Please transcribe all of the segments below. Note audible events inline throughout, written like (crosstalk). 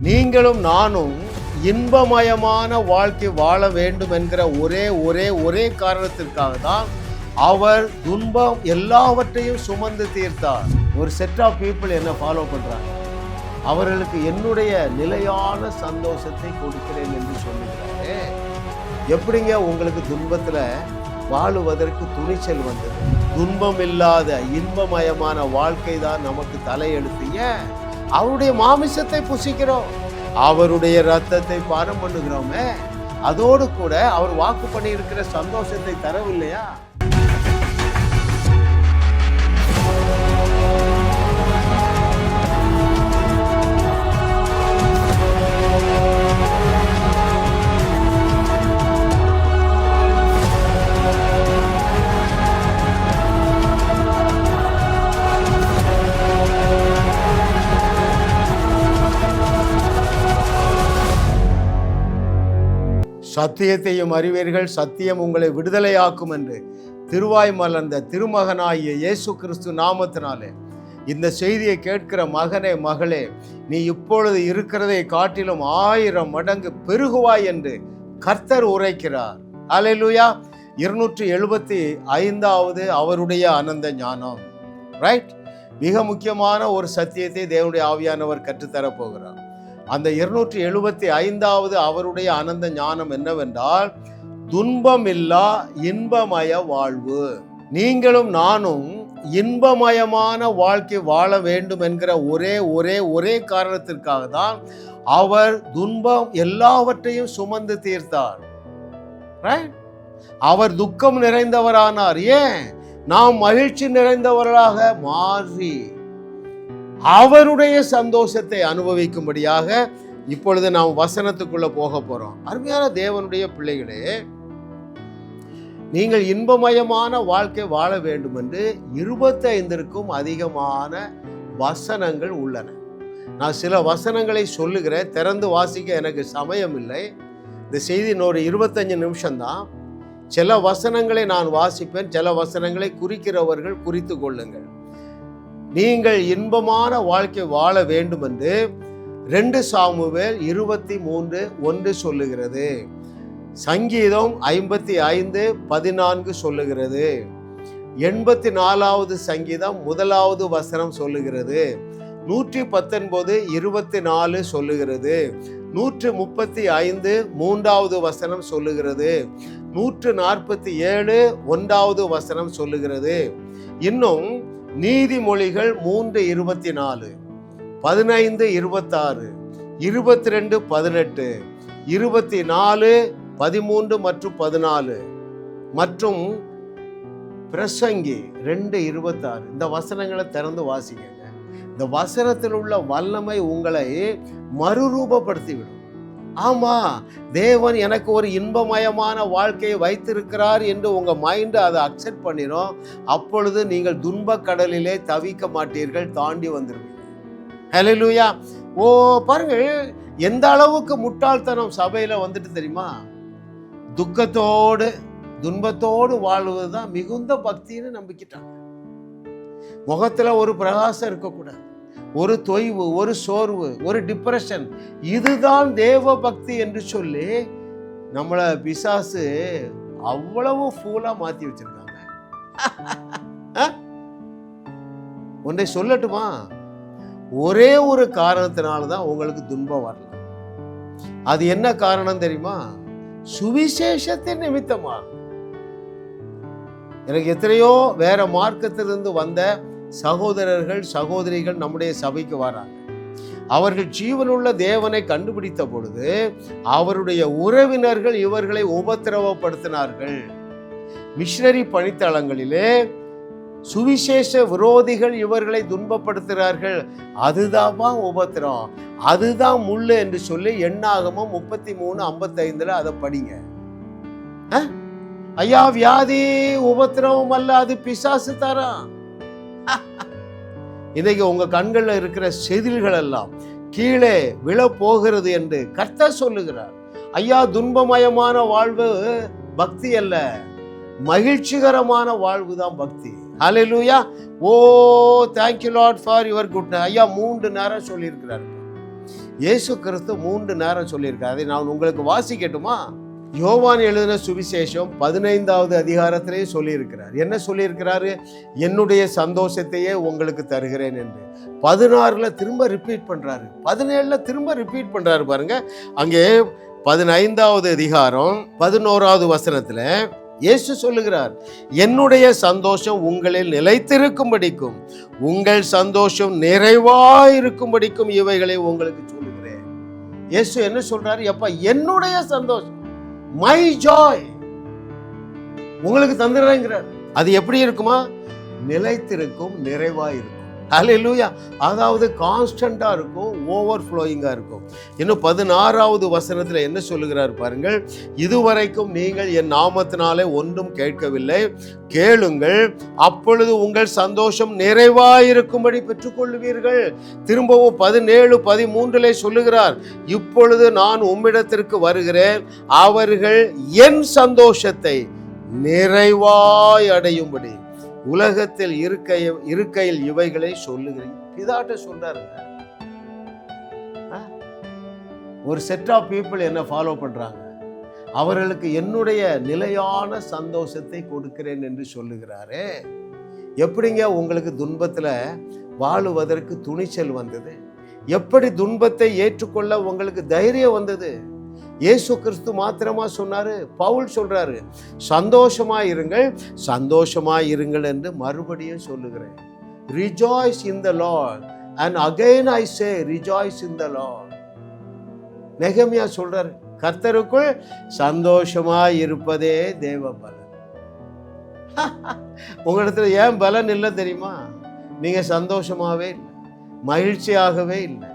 நீங்களும் நானும் இன்பமயமான வாழ்க்கை வாழ வேண்டும் என்கிற ஒரே ஒரே ஒரே காரணத்திற்காக தான் அவர் துன்பம் எல்லாவற்றையும் சுமந்து தீர்த்தார். ஒரு செட் ஆஃப் பீப்புள் என்ன ஃபாலோ பண்றாங்க. அவர்களுக்கு என்னுடைய நிலையான சந்தோஷத்தை கொடுக்கிறேன் என்று சொல்லுகிறாரு எப்படிங்க உங்களுக்கு துன்பத்தில் வாழுவதற்கு துணிச்சல் வந்தது? துன்பம் இல்லாத இன்பமயமான வாழ்க்கை தான் நமக்கு தலையெழுத்து. ஏன்? அவருடைய மாமிசத்தை புசிக்கிறோம். அவருடைய ரத்தத்தை பானம் பண்ணுகிறோமே. அதோடு கூட அவர் வாக்கு பண்ணி இருக்கிற சந்தோஷத்தை தரவில்லையா? சத்தியத்தையும் அறிவீர்கள் சத்தியம் உங்களை விடுதலையாக்கும் என்று திருவாய் மலர்ந்த திருமகனாகிய இயேசு கிறிஸ்து நாமத்தினாலே. இந்த செய்தியை கேட்கிற மகனே மகளே நீ இப்பொழுது இருக்கிறதை காட்டிலும் ஆயிரம் மடங்கு பெருகுவாய் என்று கர்த்தர் உரைக்கிறார். அலையிலுயா இருநூற்றி எழுபத்தி ஐந்தாவது அவருடைய அனந்த ஞானம். ரைட் மிக முக்கியமான ஒரு சத்தியத்தை தேவனுடைய ஆவியானவர் கற்றுத்தரப் போகிறார். அந்த இருநூற்றி எழுபத்தி ஐந்தாவது அவருடைய ஆனந்த ஞானம் என்னவென்றால் துன்பமில்லா இன்பமய வாழ்வு. நீங்களும் நானும் இன்பமயமான வாழ்க்கை வாழ வேண்டும் என்கிற ஒரே ஒரே ஒரே காரணத்திற்காக தான் அவர் துன்பம் எல்லாவற்றையும் சுமந்து தீர்த்தார். அவர் துக்கம் நிறைந்தவரானார். ஏன்? நாம் மகிழ்ச்சி நிறைந்தவர்களாக மாறி. அவருடைய சந்தோஷத்தை அனுபவிக்கும்படியாக இப்பொழுது நாம் வசனத்துக்குள்ள போக போறோம். அருமையான தேவனுடைய பிள்ளைகளே நீங்கள் இன்பமயமான வாழ்க்கை வாழ வேண்டும் என்று இருபத்தைந்திற்கும் அதிகமான வசனங்கள் உள்ளன. நான் சில வசனங்களை சொல்லுகிறேன் திறந்து வாசிக்க எனக்கு சமயம் இல்லை இந்த செய்தி இன்னொரு இருபத்தஞ்சு நிமிஷம்தான். சில வசனங்களை நான் வாசிப்பேன் சில வசனங்களை குறிக்கிறவர்கள் குறித்து கொள்ளுங்கள். நீங்கள் இன்பமான வாழ்க்கை வாழ வேண்டும் என்று ரெண்டு சாமுவேல் இருபத்தி மூன்று ஒன்று சொல்லுகிறது. சங்கீதம் ஐம்பத்தி ஐந்து பதினான்கு சொல்லுகிறது. எண்பத்தி நாலாவது சங்கீதம் முதலாவது வசனம் சொல்லுகிறது. நூற்றி பத்தொன்பது இருபத்தி நாலு சொல்லுகிறது. நூற்று முப்பத்தி ஐந்து மூன்றாவது வசனம் சொல்லுகிறது. நூற்று நாற்பத்தி ஏழு ஒன்றாவது வசனம் சொல்லுகிறது. இன்னும் நீதிமொழிகள் மூன்று இருபத்தி நாலு பதினைந்து இருபத்தாறு இருபத்தி ரெண்டு பதினெட்டு இருபத்தி நாலு பதிமூன்று மற்றும் பதினாலு மற்றும் பிரசங்கி ரெண்டு இருபத்தாறு. இந்த வசனங்களை திறந்து வாசிக்கங்க. இந்த வசனத்தில் உள்ள வல்லமை உங்களை மறுரூபப்படுத்திவிடும். ஆமா தேவன் எனக்கு ஒரு இன்பமயமான வாழ்க்கையை வைத்திருக்கிறார் என்று உங்க மைண்ட் அதை அக்செப்ட் பண்ணிடும் அப்பொழுது நீங்கள் துன்ப கடலிலே தவிக்க மாட்டீர்கள் தாண்டி வந்துருவீங்க லூயா ஓ பாருங்கள் எந்த அளவுக்கு முட்டாள்தனம் சபையில வந்துட்டு தெரியுமா? துக்கத்தோடு துன்பத்தோடு வாழ்வது தான் மிகுந்த பக்தின்னு நம்பிக்கிட்டாங்க. முகத்துல ஒரு பிரகாசம் இருக்கக்கூடாது. ஒரு தொய்வு ஒரு சோர்வு ஒரு டிப்ரெஷன் இதுதான் தேவ பக்தி என்று சொல்லி நம்மளை பிசாசு அவ்வளவு ஃபூலா மாத்தி வச்சிருக்காங்க. ஒன்றை சொல்லட்டுமா? ஒரே ஒரு காரணத்தினால தான் உங்களுக்கு துன்பம் வரலாம் அது என்ன காரணம் தெரியுமா? சுவிசேஷத்தின் நிமித்தமா. எனக்கு எத்தனையோ வேற மார்க்கத்திலிருந்து வந்த சகோதரர்கள் சகோதரிகள் நம்முடைய சபைக்கு வராங்க. அவர்கள் ஜீவனுள்ள தேவனை கண்டுபிடித்த பொழுது அவருடைய உறவினர்கள் இவர்களை உபத்திரவப்படுத்தினார்கள். மிஷினரி பணித்தளங்களிலே சுவிசேஷ விரோதிகள் இவர்களை துன்பப்படுத்துகிறார்கள். அதுதான்ப்பா உபத்திரம். அதுதான் முள்ளு என்று சொல்லி எண்ணாகமும் முப்பத்தி மூணு ஐம்பத்தைந்துல அதை படிங்க. ஐயா வியாதி உபத்திரவம் அல்ல அது பிசாசு தரான். (laughs) இன்னைக்கு உங்க கண்களில் இருக்கிற செதில்கள் எல்லாம் கீழே விழ போகிறது என்று கர்த்தர் சொல்லுகிறார். ஐயா துன்பமயமான வாழ்வு பக்தி அல்ல. மகிழ்ச்சிகரமான வாழ்வு தான் பக்தி. Hallelujah oh thank you lot for your good ஐயா மூன்று நேரம் சொல்லியிருக்கிறார். இயேசு கிறிஸ்து மூன்று நேரம் சொல்லியிருக்காரு அதை நான் உங்களுக்கு வாசிக்கட்டுமா? யோவான் எழுதின சுவிசேஷம் பதினைந்தாவது அதிகாரத்திலே சொல்லியிருக்கிறார். என்ன சொல்லியிருக்கிறாரு? என்னுடைய சந்தோஷத்தையே உங்களுக்கு தருகிறேன் என்று. பதினாறுல திரும்ப ரிப்பீட் பண்ணுறாரு பதினேழில் திரும்ப ரிப்பீட் பண்ணுறாரு பாருங்க. அங்கே பதினைந்தாவது அதிகாரம் பதினோராவது வசனத்தில் இயேசு சொல்லுகிறார் என்னுடைய சந்தோஷம் உங்களில் நிலைத்திருக்கும்படிக்கும் உங்கள் சந்தோஷம் நிறைவாயிருக்கும்படிக்கும் இவைகளை உங்களுக்கு சொல்லுகிறேன். இயேசு என்ன சொல்றாரு? எப்ப என்னுடைய சந்தோஷம் மை ஜாய் உங்களுக்கு தந்துடுறேங்கிறார் அது எப்படி இருக்குமா? நிலைத்திருக்கும் நிறைவாயிருக்கும். அலையிலூயா அதாவது கான்ஸ்டண்ட்டாக இருக்கும் ஓவர் ஃப்ளோயிங்காக இருக்கும். இன்னும் பதினாறாவது வசனத்தில் என்ன சொல்லுகிறார் பாருங்கள். இதுவரைக்கும் நீங்கள் என் நாமத்தினாலே ஒன்றும் கேட்கவில்லை. கேளுங்கள் அப்பொழுது உங்கள் சந்தோஷம் நிறைவாயிருக்கும்படி பெற்றுக்கொள்வீர்கள் திரும்பவும் பதினேழு பதிமூன்றிலே சொல்லுகிறார் இப்பொழுது நான் உம்மிடத்திற்கு வருகிறேன். அவர்கள் என் சந்தோஷத்தை நிறைவாய் அடையும்படி. உலகத்தில் இருக்கை இருக்கையில் இவைகளை சொல்லுகிறேன். பிதாட்ட சொல்றாருங்க ஆ? ஒரு செட் ஆஃப் பீப்புள் என்ன ஃபாலோ பண்றாங்க? அவர்களுக்கு என்னுடைய நிலையான சந்தோஷத்தை கொடுக்கிறேன் என்று சொல்லுகிறாரே. எப்படிங்க உங்களுக்கு துன்பத்தில் வாழுவதற்கு துணிச்சல் வந்தது? எப்படி துன்பத்தை ஏற்றுக்கொள்ள உங்களுக்கு தைரியம் வந்தது? இயேசு கிறிஸ்து மாத்திரமா சொன்னாரு? பவுல் சொல்றாரு சந்தோஷமா இருங்கள் சந்தோஷமா இருங்கள் என்று மறுபடியும் சொல்லுகிறேன். Rejoice in the lord and again I say rejoice in the lord நெகமியா சொல்றாரு கர்த்தருக்குள் சந்தோஷமா இருப்பதே தேவ பலன். (laughs) உங்களிடத்துல ஏன் பலன் இல்லை தெரியுமா? நீங்க சந்தோஷமாவே இல்லை மகிழ்ச்சியாகவே இல்லை.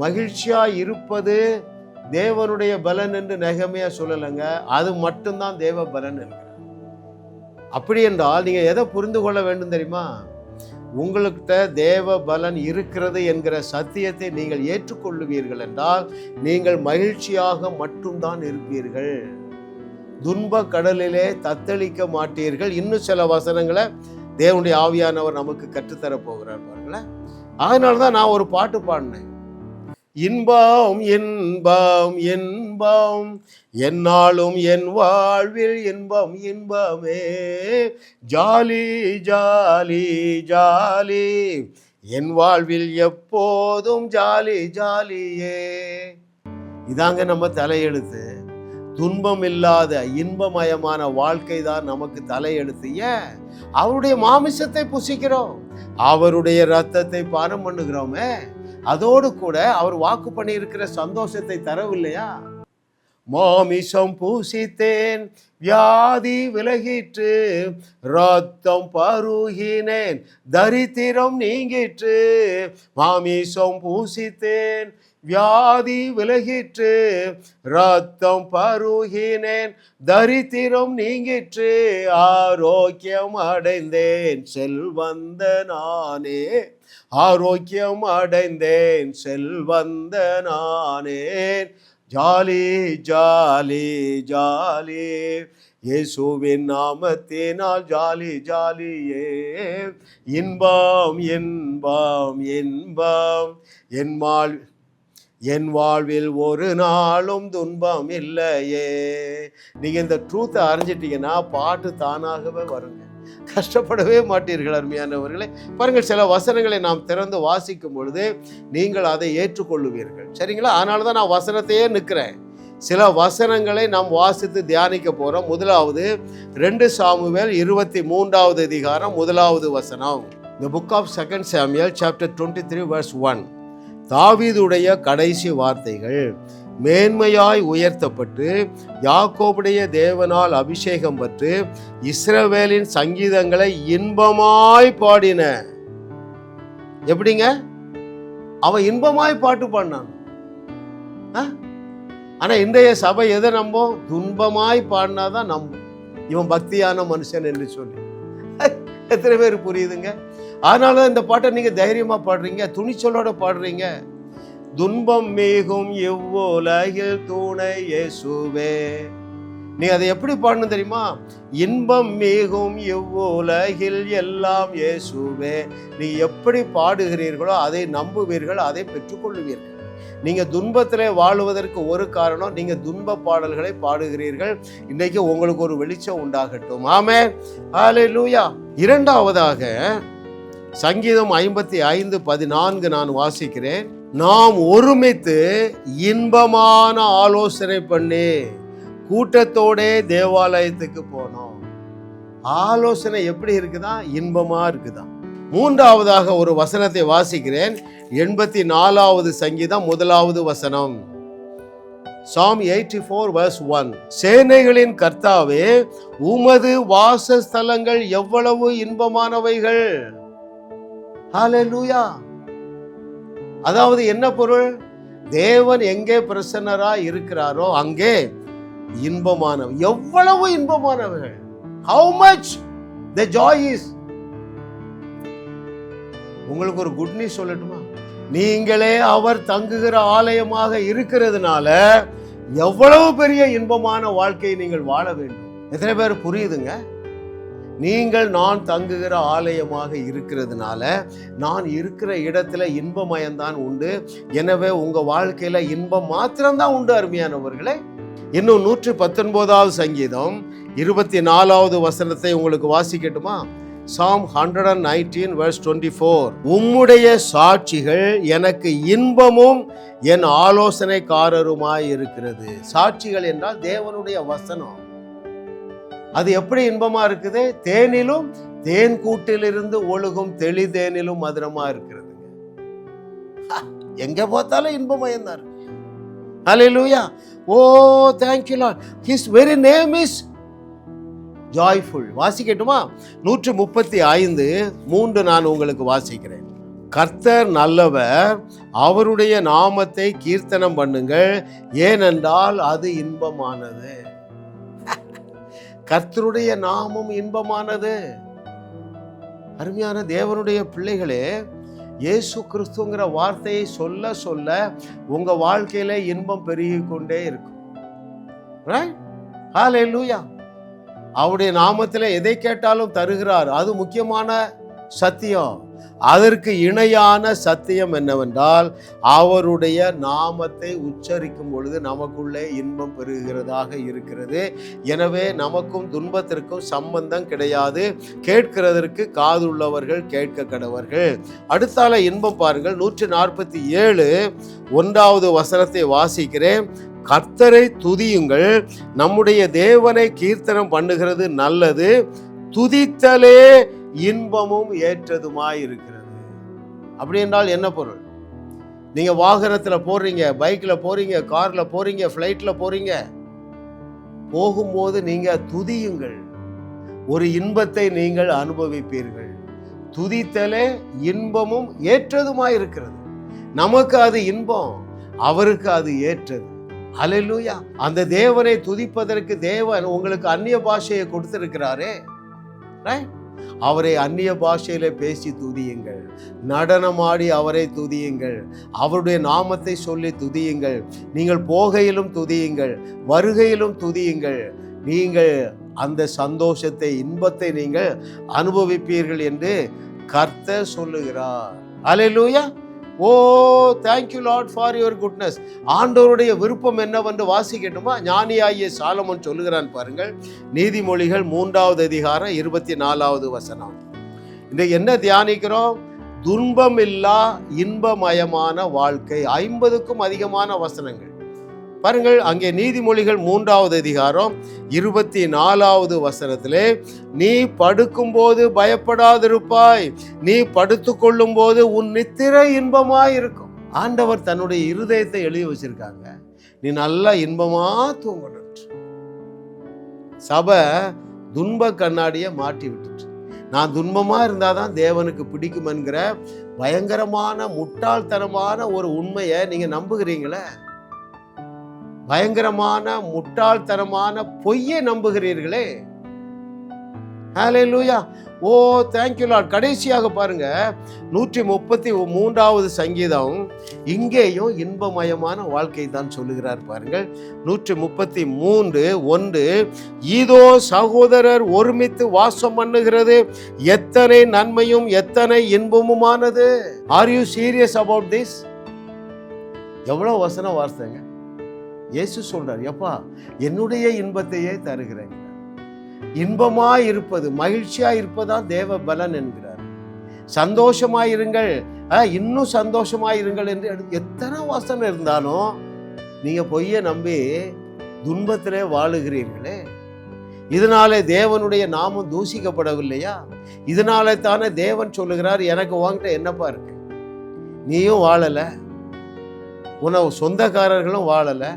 மகிழ்ச்சியா இருப்பது தேவனுடைய பலன் என்று நெகமையாக சொல்லலைங்க. அது மட்டும்தான் தேவ பலன் என்கிறார். அப்படி என்றால் நீங்கள் எதை புரிந்து கொள்ள வேண்டும் தெரியுமா? உங்கள்கிட்ட தேவ பலன் இருக்கிறது என்கிற சத்தியத்தை நீங்கள் ஏற்றுக்கொள்ளுவீர்கள் என்றால் நீங்கள் மகிழ்ச்சியாக மட்டும்தான் இருப்பீர்கள். துன்ப கடலிலே தத்தளிக்க மாட்டீர்கள். இன்னும் சில வசனங்களை தேவனுடைய ஆவியானவர் நமக்கு கற்றுத்தர போகிறார் பாருங்களேன். அதனால தான் நான் ஒரு பாட்டு பாடினேன். இன்பம் இன்பம் இன்பம் என்னாலும் என் வாழ்வில் இன்பம் இன்பமே. ஜாலி ஜாலி ஜாலி என் வாழ்வில் எப்போதும் ஜாலி ஜாலியே. இதாங்க நம்ம தலையெழுத்து. துன்பம் இல்லாத இன்பமயமான வாழ்க்கை தான் நமக்கு தலையெழுத்து. ஏன்? அவருடைய மாமிசத்தை புசிக்கிறோம். அவருடைய ரத்தத்தை பானம் பண்ணுகிறோமே. அதோடு கூட அவர் வாக்கு பண்ணியிருக்கிற சந்தோஷத்தை தரவில்லையா? மாமிசம் பூசித்தேன் வியாதி விலகிற்று ரத்தம் பருகினேன் தரித்திரம் நீங்கிற்று. மாமிசம் பூசித்தேன் வியாதி விலகிற்று ரத்தம் பருகினேன் தரித்திரம் நீங்கிற்று. ஆரோக்கியம் அடைந்தேன் செல்வந்த நானே. ஆரோக்கியம் அடைந்தேன் செல்வந்த நானேன். ஜாலி ஜாலி ஜாலி இயேசுவின் நாமத்தினால் ஜாலி ஜாலியே. இன்பம் இன்பாம் இன்பாம். என் வாழ் என் வாழ்வில் ஒரு நாளும் துன்பம் இல்லையே. நீங்கள் இந்த ட்ரூத்தை அறிஞ்சிட்டீங்கன்னா பாட்டு தானாகவே வருங்க. கஷ்டப்படவே மாட்டீர்கள் அருமையானவர்களே. பாருங்கள் சில வசனங்களை நாம் திறந்து வாசிக்கும் பொழுது நீங்கள் அதை ஏற்றுக்கொள்ளுவீர்கள். சரிங்களா? அதனால தான் நான் வசனத்தையே நிற்கிறேன். சில வசனங்களை நாம் வாசித்து தியானிக்க போகிறோம் முதலாவது ரெண்டு சாமுவேல் இருபத்தி மூன்றாவது அதிகாரம் முதலாவது வசனம். The book of second Samuel chapter twenty three verse one தாவீதுடைய கடைசி வார்த்தைகள். மேன்மையாய் உயர்த்தப்பட்டு யாக்கோபுடைய தேவனால் அபிஷேகம் பெற்று இஸ்ரவேலின் சங்கீதங்களை இன்பமாய் பாடின. எப்படிங்க? அவன் இன்பமாய் பாட்டு பாடினான். ஆனால் ஆனா இன்றைய சபை எதை நம்பும்? துன்பமாய் பாடினாதான் நம்பும். இவன் பக்தியான மனுஷன் என்று சொல்லி. எத்தனை பேர் புரியுதுங்க? அதனால தான் இந்த பாட்டை நீங்க தைரியமா பாடுறீங்க துணிச்சலோட பாடுறீங்க. துன்பம் மிகும் இவ்வுலகில் துணை இயேசுவே. நீ அதை எப்படி பாடணும் தெரியுமா? இன்பம் மிகும் இவ்வுலகில் எல்லாம் இயேசுவே. நீ எப்படி பாடுகிறீர்களோ அதை நம்புவீர்கள் அதை பெற்றுக்கொள்வீர்கள் நீங்க துன்பத்தில் வாழுவதற்கு ஒரு காரணம் நீங்க துன்ப பாடல்களை பாடுகிறீர்கள். இன்னைக்கு உங்களுக்கு ஒரு வெளிச்சம் உண்டாகட்டும். ஆமே ஹalleluya. இரண்டாவதாக சங்கீதம் ஐம்பத்தி ஐந்து பதினான்கு நான் வாசிக்கிறேன். நாம் ஒருமித்து இன்பமான ஆலோசனை பண்ணி கூட்டத்தோடே தேவாலயத்துக்கு போனோம். ஆலோசனை எப்படி இருக்குதா? இன்பமா இருக்குதா? மூன்றாவதாக ஒரு வசனத்தை வாசிக்கிறேன். எண்பத்தி நாலாவது சங்கீதம் முதலாவது வசனம். Psalm eighty four verse one சேனைகளின் கர்த்தாவே உமது வாசஸ்தலங்கள் எவ்வளவு இன்பமானவைகள். ஹalleluya அதாவது என்ன பொருள்? தேவன் எங்கே பிரசன்னரா இருக்கிறாரோ அங்கே இன்பமானவர். எவ்வளவு இன்பமானவர்கள். How much the joy is உங்களுக்கு ஒரு குட் நியூஸ் சொல்லட்டுமா? நீங்களே அவர் தங்குகிற ஆலயமாக இருக்கிறதுனால எவ்வளவு பெரிய இன்பமான வாழ்க்கையை நீங்கள் வாழ வேண்டும். எத்தனை பேர் புரியுதுங்க? நீங்கள் நான் தங்குகிற ஆலயமாக இருக்கிறதுனால நான் இருக்கிற இடத்துல இன்பமயம்தான் உண்டு. எனவே உங்கள் வாழ்க்கையில் இன்பம் மாத்திரம்தான் உண்டு அருமையானவர்களே. இன்னும் நூற்றி பத்தொன்பதாவது சங்கீதம். இருபத்தி நாலாவது வசனத்தை உங்களுக்கு வாசிக்கட்டுமா? Psalm hundred and nineteen verse twenty four உம்முடைய சாட்சிகள் எனக்கு இன்பமும் என் ஆலோசனைக்காரருமாய் இருக்கிறது சாட்சிகள் என்றால் தேவனுடைய வசனம். அது எப்படி இன்பமா இருக்குது? தேனிலும் தேன் கூட்டிலிருந்து ஒழுகும் தெளி தேனிலும் மதுரமா இருக்கிறதுங்க. எங்க பார்த்தாலும் இன்பமயம் தான் இருக்கு ஓ thank you lord his very name is joyful வாசிக்கட்டுமா? நூற்று முப்பத்தி ஐந்து மூன்று நான் உங்களுக்கு வாசிக்கிறேன். கர்த்தர் நல்லவர் அவருடைய நாமத்தை கீர்த்தனம் பண்ணுங்கள். ஏனென்றால் அது இன்பமானது. கர்த்தருடைய நாமம் இன்பமானது அருமையான தேவனுடைய பிள்ளைகளே இயேசு கிறிஸ்துங்கிற வார்த்தையை சொல்ல சொல்ல உங்க வாழ்க்கையில இன்பம் பெருகி கொண்டே இருக்கும் Right? Hallelujah. அவருடைய நாமத்தில் எதை கேட்டாலும் தருகிறார் அது முக்கியமான சத்தியம் அதற்கு இணையான சத்தியம் என்னவென்றால் அவருடைய நாமத்தை உச்சரிக்கும் பொழுது நமக்குள்ளே இன்பம் பெறுகிறதாக இருக்கிறது. எனவே நமக்கும் துன்பத்திற்கும் சம்பந்தம் கிடையாது. கேட்கிறதற்கு காதுள்ளவர்கள் கேட்க கடவர்கள். அடுத்தால இன்பம் பாருங்கள். நூற்றி நாற்பத்தி ஏழு ஒன்றாவது வசனத்தை வாசிக்கிறேன். கர்த்தரை துதியுங்கள். நம்முடைய தேவனை கீர்த்தனம் பண்ணுகிறது நல்லது. துதித்தலே இன்பமும் ஏற்றதுமாய் இருக்கிறது அப்படி என்றால் என்ன பொருள்? நீங்க வாகனத்துல போறீங்க பைக்ல போறீங்க கார்ல போறீங்க ஃப்ளைட்ல போறீங்க. போகும்போது நீங்க துதியுங்கள். ஒரு இன்பத்தை நீங்கள் அனுபவிப்பீர்கள். துதித்தலே இன்பமும் ஏற்றதுமாய் இருக்கிறது நமக்கு அது இன்பம் அவருக்கு அது ஏற்றது. அலலூயா அந்த தேவனை துதிப்பதற்கு தேவன் உங்களுக்கு அந்நிய பாஷையை கொடுத்திருக்கிறாரே. ரைட் அவரை அந்நிய பாஷையில பேசி துதியுங்கள். நடனமாடி அவரை துதியுங்கள். அவருடைய நாமத்தை சொல்லி துதியுங்கள். நீங்கள் போகையிலும் துதியுங்கள். வருகையிலும் துதியுங்கள். நீங்கள் அந்த சந்தோஷத்தை இன்பத்தை நீங்கள் அனுபவிப்பீர்கள் என்று கர்த்தர் சொல்லுகிறார். Hallelujah oh thank you lord for your goodness ஆண்டவருடைய விருப்பம் என்னவென்று வாசிக்கட்டுமா? ஞானியாகிய சாலமன் சொல்லுகிறான் பாருங்கள். நீதிமொழிகள் மூன்றாவது அதிகாரம் இருபத்தி நாலாவது வசனம். இன்றைக்கு என்ன தியானிக்கிறோம்? துன்பமில்லா இன்பமயமான வாழ்க்கை. ஐம்பதுக்கும் அதிகமான வசனங்கள். பாருங்கள் அங்கே நீதிமொழிகள் மூன்றாவது அதிகாரம் இருபத்தி நாலாவது வசனத்திலே நீ படுக்கும்போது பயப்படாதிருப்பாய். நீ படுத்துக்கொள்ளும் போது உன் நித்திரை இன்பமாய் இருக்கும் ஆண்டவர் தன்னுடைய இருதயத்தை எழுதி வச்சிருக்காங்க. நீ நல்லா இன்பமா தூங்கணும் சபை துன்ப கண்ணாடியை மாட்டி விட்டுட்டு நான் துன்பமா இருந்தாதான் தேவனுக்கு பிடிக்கும் என்கிற பயங்கரமான முட்டாள்தனமான ஒரு உண்மையை நீங்க நம்புகிறீங்களே? பயங்கரமான முட்டாள்தனமான பொய்யை நம்புகிறீர்களே. லூயா ஓ தேங்க்யூ லார்ட் கடைசியாக பாருங்க. நூற்றி முப்பத்தி மூன்றாவது சங்கீதம் இங்கேயும் இன்பமயமான வாழ்க்கை தான் சொல்லுகிறார் பாருங்கள். நூற்றி முப்பத்தி மூன்று ஒன்று இதோ சகோதரர் ஒருமித்து வாசம் பண்ணுகிறது. எத்தனை நன்மையும் எத்தனை இன்பமுமானது? Are you serious about this எவ்வளோ வசனம் வார்த்தைங்க. இயேசு சொல்றார் எப்பா என்னுடைய இன்பத்தையே தருகிறேன். இன்பமா இருப்பது மகிழ்ச்சியா இருப்பதான் தேவ பலன் என்கிறார். சந்தோஷமாயிருங்கள் இன்னும் சந்தோஷமாயிருங்கள் என்று எத்தனை வசனம் இருந்தாலும் நீங்க பொய்யை நம்பி துன்பத்திலே வாழுகிறீர்களே. இதனாலே தேவனுடைய நாமம் தூசிக்கப்படவில்லையா? இதனாலே தானே தேவன் சொல்லுகிறார் எனக்கு வாங்கிட்ட என்னப்பா இருக்கு? நீயும் வாழலை. உன சொந்தக்காரர்களும் வாழலை.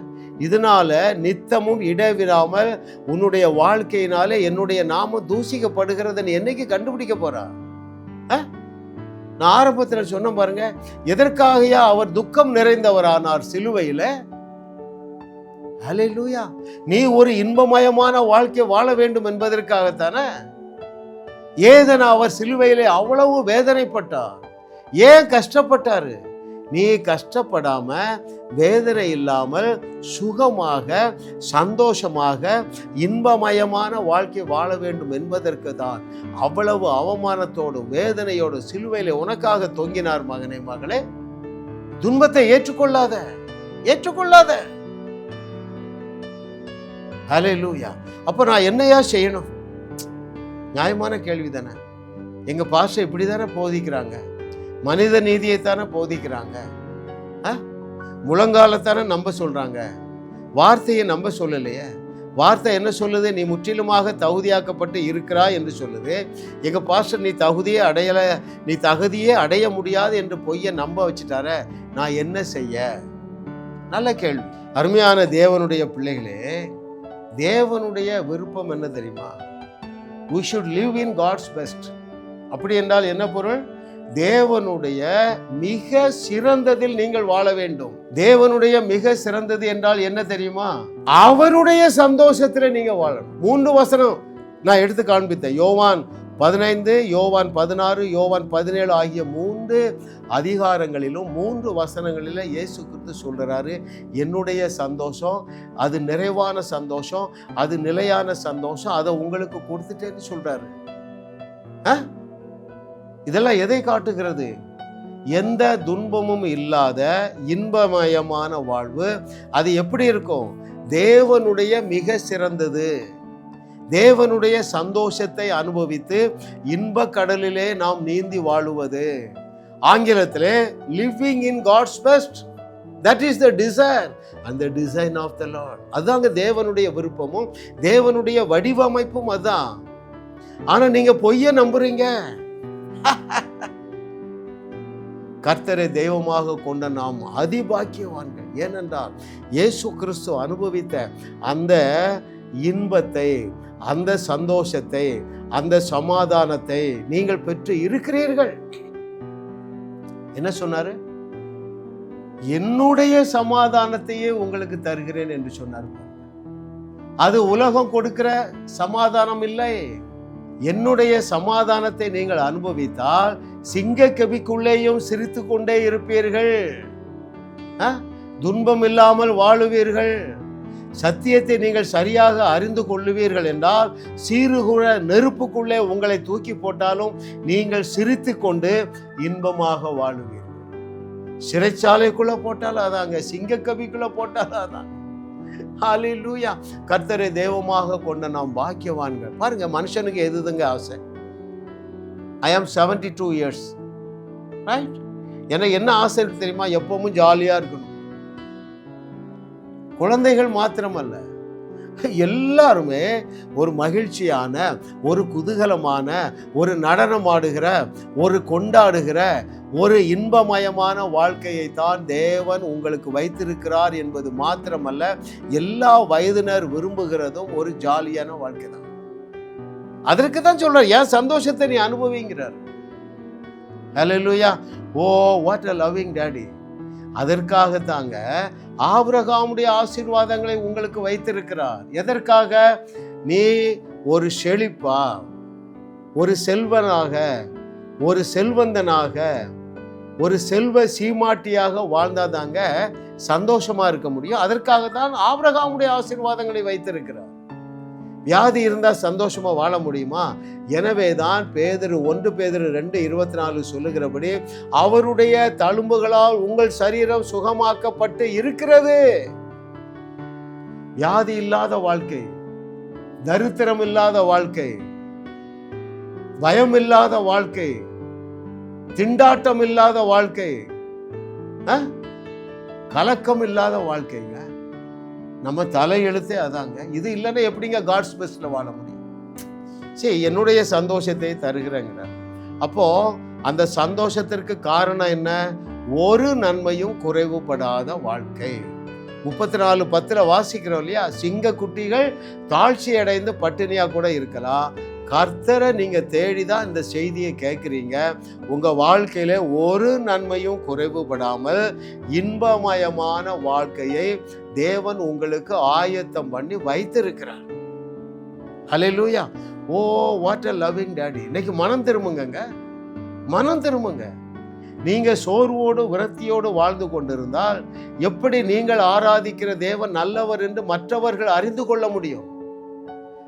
இதனால நித்தமும் இடைவிடாமல் உன்னுடைய வாழ்க்கையினால என்னுடைய நாமம் தூசிக்கப்படுகிறத என்னைக்கு கண்டுபிடிக்க போறா? நான் ஆரம்பத்தில் சொன்ன பாருங்க எதற்காகயா அவர் துக்கம் நிறைந்தவரானார் சிலுவையில? லூயா நீ ஒரு இன்பமயமான வாழ்க்கை வாழ வேண்டும் என்பதற்காகத்தானே? ஏதன அவர் சிலுவையிலே அவ்வளவு வேதனைப்பட்டார். ஏன் கஷ்டப்பட்டாரு? நீ கஷ்டப்படாம வேதனை இல்லாமல் சுகமாக சந்தோஷமாக இன்பமயமான வாழ்க்கை வாழ வேண்டும் என்பதற்கு தான் அவ்வளவு அவமானத்தோடும் வேதனையோடும் சிலுவையில உனக்காக தொங்கினார் மகனே மகளே. துன்பத்தை ஏற்றுக்கொள்ளாத ஏற்றுக்கொள்ளாத. ஹalleluya. அப்ப நான் என்னையா செய்யணும்? நியாயமான கேள்வி தானே எங்க பாஷை இப்படி தானே போதிக்கிறாங்க. மனித நீதியைத்தானே போதிக்கிறாங்க? ஆ? முழங்காலத்தானே நம்ப சொல்றாங்க. வார்த்தையை நம்ப சொல்லலையே. வார்த்தை என்ன சொல்லுது? நீ முற்றிலுமாக தகுதியாக்கப்பட்டு இருக்கிறாய் என்று சொல்லுது. எங்க பாஸ்டர் நீ தகுதியே அடையல நீ தகுதியே அடைய முடியாது என்று பொய்யை நம்ப வச்சுட்டார. நான் என்ன செய்ய? நல்ல கேள்வி. அருமையான தேவனுடைய பிள்ளைகளே தேவனுடைய விருப்பம் என்ன தெரியுமா? We should live in God's best அப்படி என்றால் என்ன பொருள்? தேவனுடைய மிக சிறந்ததில் நீங்கள் வாழ வேண்டும். தேவனுடைய மிக சிறந்தது என்றால் என்ன தெரியுமா? அவருடைய சந்தோஷத்துல நீங்க வாழணும். மூன்று வசனம் நான் எடுத்து காண்பித்தேன். யோவான் பதினைந்து யோவான் பதினாறு யோவான் பதினேழு ஆகிய மூன்று அதிகாரங்களிலும் மூன்று வசனங்களில் இயேசு கிறிஸ்து சொல்கிறாரு என்னுடைய சந்தோஷம் அது நிறைவான சந்தோஷம் அது நிலையான சந்தோஷம் அதை உங்களுக்கு கொடுத்துட்டேன்னு சொல்கிறாரு ஆ? இதெல்லாம் எதை காட்டுகிறது? எந்த துன்பமும் இல்லாத இன்பமயமான வாழ்வு. அது எப்படி இருக்கும்? தேவனுடைய மிக சிறந்தது. தேவனுடைய சந்தோஷத்தை அனுபவித்து இன்ப கடலிலே நாம் நீந்தி வாழுவது. ஆங்கிலத்திலே living in God's best that is the desire அந்த டிசைன் ஆஃப் த லார்ட் அதுதாங்க தேவனுடைய விருப்பமும் தேவனுடைய வடிவமைப்பும் அதான் ஆனால் நீங்கள் பொய்யை நம்புறீங்க. (laughs) கர்த்தரை தெய்வமாக கொண்ட நாம் அதிபாக்கியவான்கள். ஏனென்றால் இயேசு கிறிஸ்து அனுபவித்த அந்த இன்பத்தை அந்த சந்தோஷத்தை அந்த சமாதானத்தை நீங்கள் பெற்று இருக்கிறீர்கள். என்ன சொன்னாரு? என்னுடைய சமாதானத்தையே உங்களுக்கு தருகிறேன் என்று சொன்னார். அது உலகம் கொடுக்கிற சமாதானம் இல்லை. என்னுடைய சமாதானத்தை நீங்கள் அனுபவித்தால் சிங்க கவிக்குள்ளேயும் சிரித்து கொண்டே இருப்பீர்கள் துன்பம் இல்லாமல் வாழுவீர்கள். சத்தியத்தை நீங்கள் சரியாக அறிந்து கொள்ளுவீர்கள் என்றால் சீறுகுற நெருப்புக்குள்ளே உங்களை தூக்கி போட்டாலும் நீங்கள் சிரித்து கொண்டு இன்பமாக வாழுவீர்கள். சிறைச்சாலைக்குள்ள போட்டாலும் அதாங்க சிங்கக்கவிக்குள்ள போட்டாலும் அதான் ஹாலிலூயா கர்த்தரை தெய்வமாக கொண்ட நாம் பாக்கியவான்கள். பாருங்க மனுஷனுக்கு எதுதுங்க ஆசை? ஐ ஆம் செவன்டி டூ இயர்ஸ் ரைட் எனக்கு என்ன ஆசை இருக்கு தெரியுமா? எப்பவும் ஜாலியா இருக்கணும். குழந்தைகள் மாத்திரமல்ல. எல்லாருமே ஒரு மகிழ்ச்சியான ஒரு குதூகலமான ஒரு நடனமாடுகிற ஒரு கொண்டாடுகிற ஒரு இன்பமயமான வாழ்க்கையை தான் தேவன் உங்களுக்கு வைத்திருக்கிறார் என்பது மாத்திரமல்ல எல்லா வயதினர் விரும்புகிறதும் ஒரு ஜாலியான வாழ்க்கை தான். அதற்கு தான் சொல்றார் ஏன் சந்தோஷத்தை நீ அனுபவிங்கிறார்? Hallelujah. Oh what a loving daddy அதற்காக தாங்க ஆபிரகாமுடைய ஆசீர்வாதங்களை உங்களுக்கு வைத்திருக்கிறார். எதற்காக? நீ ஒரு செழிப்பா ஒரு செல்வனாக ஒரு செல்வந்தனாக ஒரு செல்வ சீமாட்டியாக வாழ்ந்தாதாங்க சந்தோஷமா இருக்க முடியும். அதற்காக தான் ஆபிரகாமுடைய ஆசீர்வாதங்களை வைத்திருக்கிறார். வியாதி இருந்தால் சந்தோஷமாக வாழ முடியுமா? எனவே தான் பேதரு ஒன்று பேதரு ரெண்டு இருபத்தி நாலு சொல்லுகிறபடி அவருடைய தழும்புகளால் உங்கள் சரீரம் சுகமாக்கப்பட்டு இருக்கிறது. வியாதி இல்லாத வாழ்க்கை தரித்திரம் இல்லாத வாழ்க்கை பயம் இல்லாத வாழ்க்கை திண்டாட்டம் இல்லாத வாழ்க்கை ஆ? கலக்கம் இல்லாத வாழ்க்கைங்க. நம்ம தலையெழுத்தே அதாங்க. இது இல்லைன்னா எப்படிங்க காட்ஸ் பெஸ்ட்ல வாழ முடியும்? சரி என்னுடைய சந்தோஷத்தை தருகிறேங்க அப்போ அந்த சந்தோஷத்திற்கு காரணம் என்ன? ஒரு நன்மையும் குறைவுபடாத வாழ்க்கை. முப்பத்தி நாலு பத்தில் வாசிக்கிறோம் இல்லையா? சிங்க குட்டிகள் தாழ்ச்சி அடைந்து பட்டினியாக கூட இருக்கலாம். கர்த்தரை நீங்கள் தேடி தான் இந்த செய்தியை கேட்குறீங்க. உங்கள் வாழ்க்கையில் ஒரு நன்மையும் குறைவுபடாமல் இன்பமயமான வாழ்க்கையை தேவன் உங்களுக்கு ஆயத்தம் பண்ணி வைத்திருக்கிறார். Hallelujah oh what a loving daddy இன்னைக்கு மனம் திரும்புங்கங்க. மனம் திரும்புங்க. நீங்கள் சோர்வோடு விரக்தியோடு வாழ்ந்து கொண்டிருந்தால் எப்படி நீங்கள் ஆராதிக்கிற தேவன் நல்லவர் என்று மற்றவர்கள் அறிந்து கொள்ள முடியும்?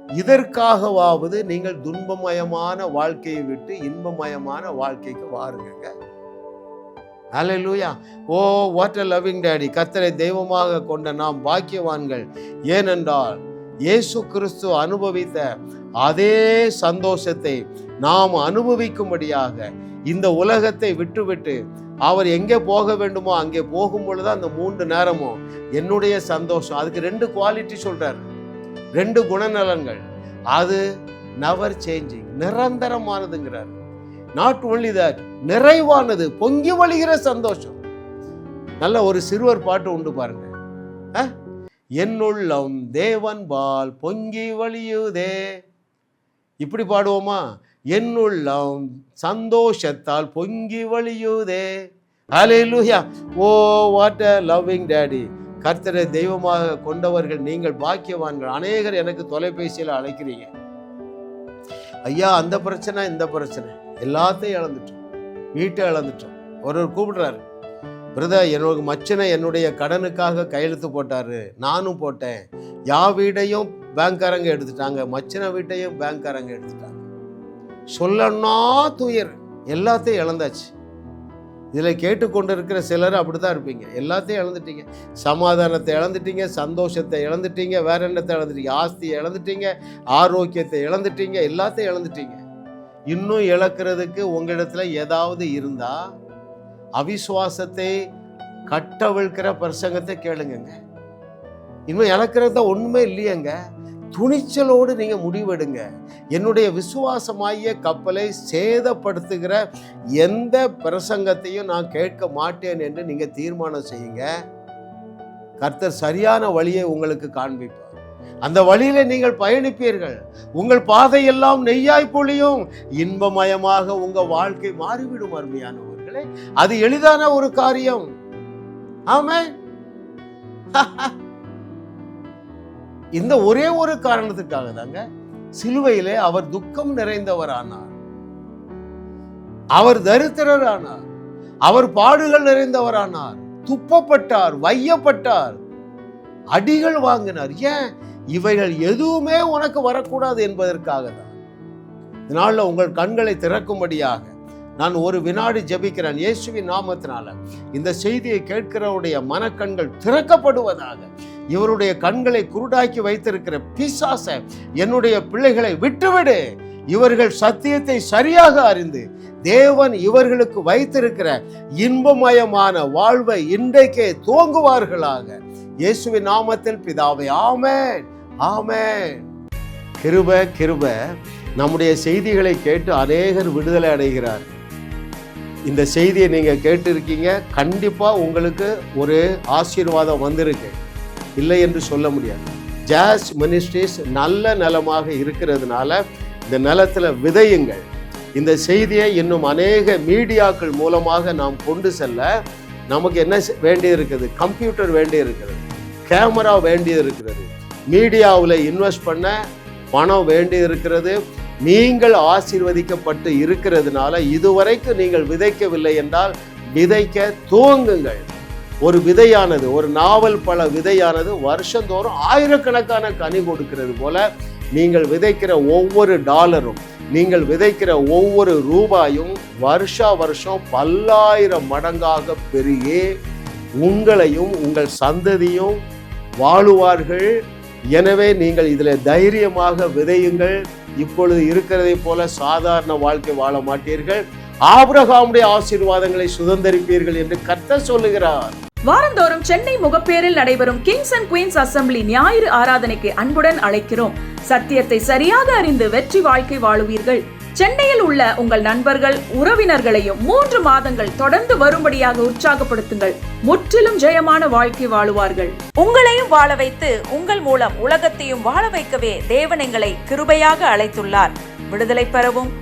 இதற்காகவாவது நீங்கள் துன்பமயமான வாழ்க்கையை விட்டு இன்பமயமான வாழ்க்கைக்கு வாருங்க hallelujah. Oh what a loving daddy கத்தரை தெய்வமாக கொண்ட நாம் பாக்கியவான்கள். ஏனென்றால் இயேசு கிறிஸ்து அனுபவித்த அதே சந்தோஷத்தை நாம் அனுபவிக்கும்படியாக இந்த உலகத்தை விட்டுவிட்டு அவர் எங்கே போக வேண்டுமோ அங்கே போகும் பொழுது அந்த மூன்று நேரமும் என்னுடைய சந்தோஷம். அதுக்கு ரெண்டு குவாலிட்டி சொல்றாரு. ரெண்டு குணநலன்கள். அது நவர் சேஞ்சிங் நிரந்தரமானதுங்கிறார். நாட் ஒன்லி தட் நிறைவானது பொங்கி வழிகிற சந்தோஷம். நல்ல ஒரு சிறுவர் பாட்டு உண்டு பாருங்க. என்னுள்ளம் தேவன் பால் பொங்கி வழியுதே. இப்படி பாடுவோமா? என்னுள்ளம் சந்தோஷத்தால் பொங்கி வழியுதே. Hallelujah oh what a loving daddy கர்த்தரை தெய்வமாக கொண்டவர்கள் நீங்கள் பாக்கியவான்கள். அநேகர் எனக்கு தொலைபேசியில் அழைக்கிறீங்க. ஐயா அந்த பிரச்சனை இந்த பிரச்சனை. எல்லாத்தையும் இழந்துட்டோம். வீட்டை இழந்துட்டோம். ஒருவர் கூப்பிடுறாரு. பிரதர் என்னோட மச்சனை என்னுடைய கடனுக்காக கையெழுத்து போட்டாரு. நானும் போட்டேன். யா வீடையும் பேங்க்காரங்க எடுத்துட்டாங்க. மச்சனை வீட்டையும் பேங்க்காரங்க எடுத்துட்டாங்க. சொல்லணும்னா துயர். எல்லாத்தையும் இழந்தாச்சு. இதில் கேட்டுக்கொண்டிருக்கிற சிலர் அப்படி தான் இருப்பீங்க. எல்லாத்தையும் இழந்துட்டீங்க. சமாதானத்தை இழந்துட்டீங்க சந்தோஷத்தை இழந்துட்டீங்க வேற என்னத்தை இழந்துட்டீங்க? ஆஸ்தியை இழந்துட்டீங்க ஆரோக்கியத்தை இழந்துட்டீங்க எல்லாத்தையும் இழந்துட்டீங்க. இன்னும் இழக்கிறதுக்கு உங்களிடத்துல ஏதாவது இருந்தா அவிசுவாசத்தை கட்டவிழ்க்கிற பிரசங்கத்தை கேளுங்கங்க. இன்னும் இழக்கிறது தான் ஒன்றுமே இல்லையேங்க. துணிச்சலோடு நீங்கள் முடிவெடுங்க. என்னுடைய விசுவாசமாகிய கப்பலை சேதப்படுத்துகிற எந்த பிரசங்கத்தையும் நான் கேட்க மாட்டேன் என்று நீங்கள் தீர்மானம் செய்யுங்க. கர்த்தர் சரியான வழியை உங்களுக்கு காண்பிப்பார். அந்த வழியில நீங்கள் பயணிப்பீர்கள். உங்கள் பாதையெல்லாம் நெய்யாய் பொழியும். இன்பமயமாக உங்க வாழ்க்கை மாறிவிடும் அருமையானவர்களே. அது எளிதான ஒரு காரியம். ஆமே (laughs) இந்த ஒரே ஒரு காரணத்துக்காக தாங்க சிலுவையிலே அவர் துக்கம் நிறைந்தவரானார். அவர் தரித்திரர் ஆனார் அவர் பாடுகள் நிறைந்தவரானார். துப்பப்பட்டார் வையப்பட்டார். அடிகள் வாங்கினார். ஏன்? இவைகள் எதுவுமே உனக்கு வரக்கூடாது என்பதற்காக தான். இதனால உங்கள் கண்களை திறக்கும்படியாக நான் ஒரு வினாடி ஜெபிக்கிறேன். இயேசுவின் நாமத்தினால இந்த செய்தியை கேட்கிறவருடைய மனக்கண்கள் திறக்கப்படுவதாக இவருடைய கண்களை குருடாக்கி வைத்திருக்கிற பிசாச என்னுடைய பிள்ளைகளை விட்டுவிடு. இவர்கள் சத்தியத்தை சரியாக அறிந்து தேவன் இவர்களுக்கு வைத்திருக்கிற இன்பமயமான வாழ்வை இன்றைக்கே துவங்குவார்களாக. இயேசுவின் நாமத்தில் பிதாவை ஆமேன் ஆமேன். கிருப கிருப நம்முடைய செய்திகளை கேட்டு அநேகர் விடுதலை அடைகிறார். இந்த செய்தியை நீங்கள் கேட்டிருக்கீங்க கண்டிப்பாக உங்களுக்கு ஒரு ஆசீர்வாதம் வந்திருக்கு. இல்லை என்று சொல்ல முடியாது. ஜாஸ் மினிஸ்ட்ரிஸ் நல்ல நிலமாக இருக்கிறதுனால இந்த நிலத்தில் விதையுங்கள். இந்த செய்தியை இன்னும் அநேக மீடியாக்கள் மூலமாக நாம் கொண்டு செல்ல நமக்கு என்ன வேண்டி இருக்குது கம்ப்யூட்டர் வேண்டி இருக்கிறது கேமரா வேண்டி இருக்கிறது மீடியாவில் இன்வெஸ்ட் பண்ண பணம் வேண்டி இருக்கிறது நீங்கள் ஆசீர்வதிக்கப்பட்டு இருக்கிறதுனால இதுவரைக்கும் நீங்கள் விதைக்கவில்லை என்றால் விதைக்க துவங்குங்கள். ஒரு விதையானது ஒரு நாவல் பழ விதையானது வருஷந்தோறும் ஆயிரக்கணக்கான கனி கொடுக்கிறது போல நீங்கள் விதைக்கிற ஒவ்வொரு டாலரும் நீங்கள் விதைக்கிற ஒவ்வொரு ரூபாயும் வருஷா வருஷம் பல்லாயிரம் மடங்காக பெருகி உங்களையும் உங்கள் சந்ததியும் வாழுவார்கள். எனவே நீங்கள் இதில் தைரியமாக விதையுங்கள். இப்பொழுது இருக்கிறதை போல சாதாரண வாழ்க்கை வாழ மாட்டீர்கள். ஆபிரகாமுடைய ஆசீர்வாதங்களை சுதந்திரிப்பீர்கள் என்று கத்த சொல்லுகிறார். வாரந்தோறும் சென்னை முகப்பேரில் நடைபெறும் கிங்ஸ் அண்ட் குயின்ஸ் அசம்பிளி ஞாயிறு ஆராதனைக்கு அன்புடன் அழைக்கிறோம். சத்தியத்தை சரியாக அறிந்து வெற்றி வாழ்க்கை வாழுவீர்கள். சென்னையில் உள்ள உங்கள் நண்பர்கள் உறவினர்களையும் மூன்று மாதங்கள் தொடர்ந்து வரும்படியாக உற்சாகப்படுத்துங்கள். முற்றிலும் ஜெயமான வாழ்க்கை வாழுவார்கள். உங்களையும் வாழ வைத்து உங்கள் மூலம் உலகத்தையும் வாழ வைக்கவே தேவன் எங்களை கிருபையாக அழைத்துள்ளார். விடுதலை பெறவும்